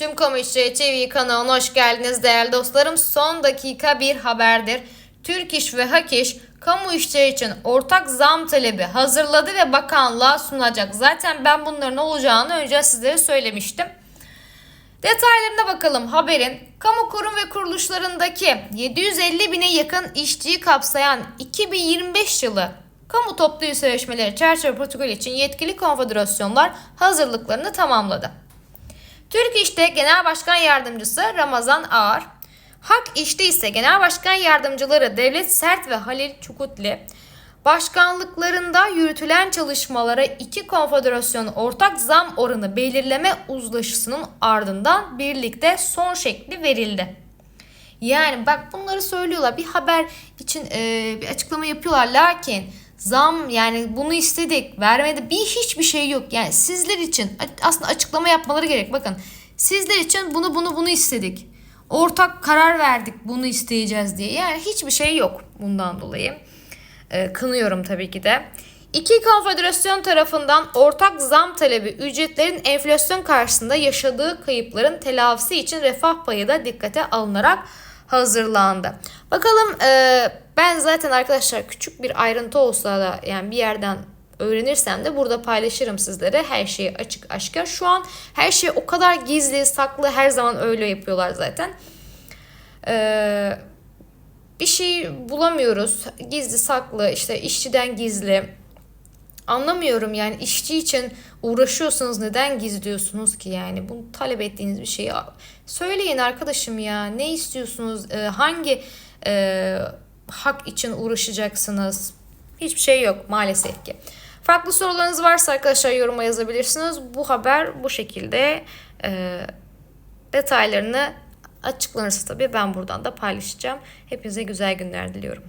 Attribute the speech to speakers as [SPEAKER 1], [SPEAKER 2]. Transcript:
[SPEAKER 1] Tüm İşçi TV kanalına hoş geldiniz değerli dostlarım. Son dakika bir haberdir. Türk İş ve Hak İş kamu işçileri için ortak zam talebi hazırladı ve bakanlığa sunacak. Zaten ben bunların olacağını önce sizlere söylemiştim. Detaylarına bakalım haberin. Kamu kurum ve kuruluşlarındaki 750 bine yakın işçiyi kapsayan 2025 yılı kamu toplu sözleşmeleri çerçeve protokolü için yetkili konfederasyonlar hazırlıklarını tamamladı. Türk İş'te Genel Başkan Yardımcısı Ramazan Ağar, Hak İş'te ise Genel Başkan Yardımcıları Devlet Sert ve Halil Çukutli, başkanlıklarında yürütülen çalışmalara iki konfederasyon ortak zam oranı belirleme uzlaşısının ardından birlikte son şekli verildi. Yani bak bunları söylüyorlar. Bir haber için e, bir açıklama yapıyorlar. Lakin zam yani bunu istedik vermedi bir hiçbir şey yok. Yani sizler için aslında açıklama yapmaları gerek. Bakın sizler için bunu bunu bunu istedik. Ortak karar verdik bunu isteyeceğiz diye. Yani hiçbir şey yok bundan dolayı. E, kınıyorum tabii ki de. İki konfederasyon tarafından ortak zam talebi ücretlerin enflasyon karşısında yaşadığı kayıpların telafisi için refah payı da dikkate alınarak hazırlandı. Bakalım e, ben zaten arkadaşlar küçük bir ayrıntı olsa da yani bir yerden öğrenirsem de burada paylaşırım sizlere her şeyi açık aşikar. Şu an her şey o kadar gizli saklı her zaman öyle yapıyorlar zaten. Eee bir şey bulamıyoruz. Gizli saklı işte işçiden gizli. Anlamıyorum yani işçi için uğraşıyorsanız neden gizliyorsunuz ki yani bunu talep ettiğiniz bir şeyi söyleyin arkadaşım ya ne istiyorsunuz Ee, hangi e, hak için uğraşacaksınız hiçbir şey yok maalesef ki. Farklı sorularınız varsa arkadaşlar yoruma yazabilirsiniz. Bu haber bu şekilde e, detaylarını açıklanırsa tabii ben buradan da paylaşacağım. Hepinize güzel günler diliyorum.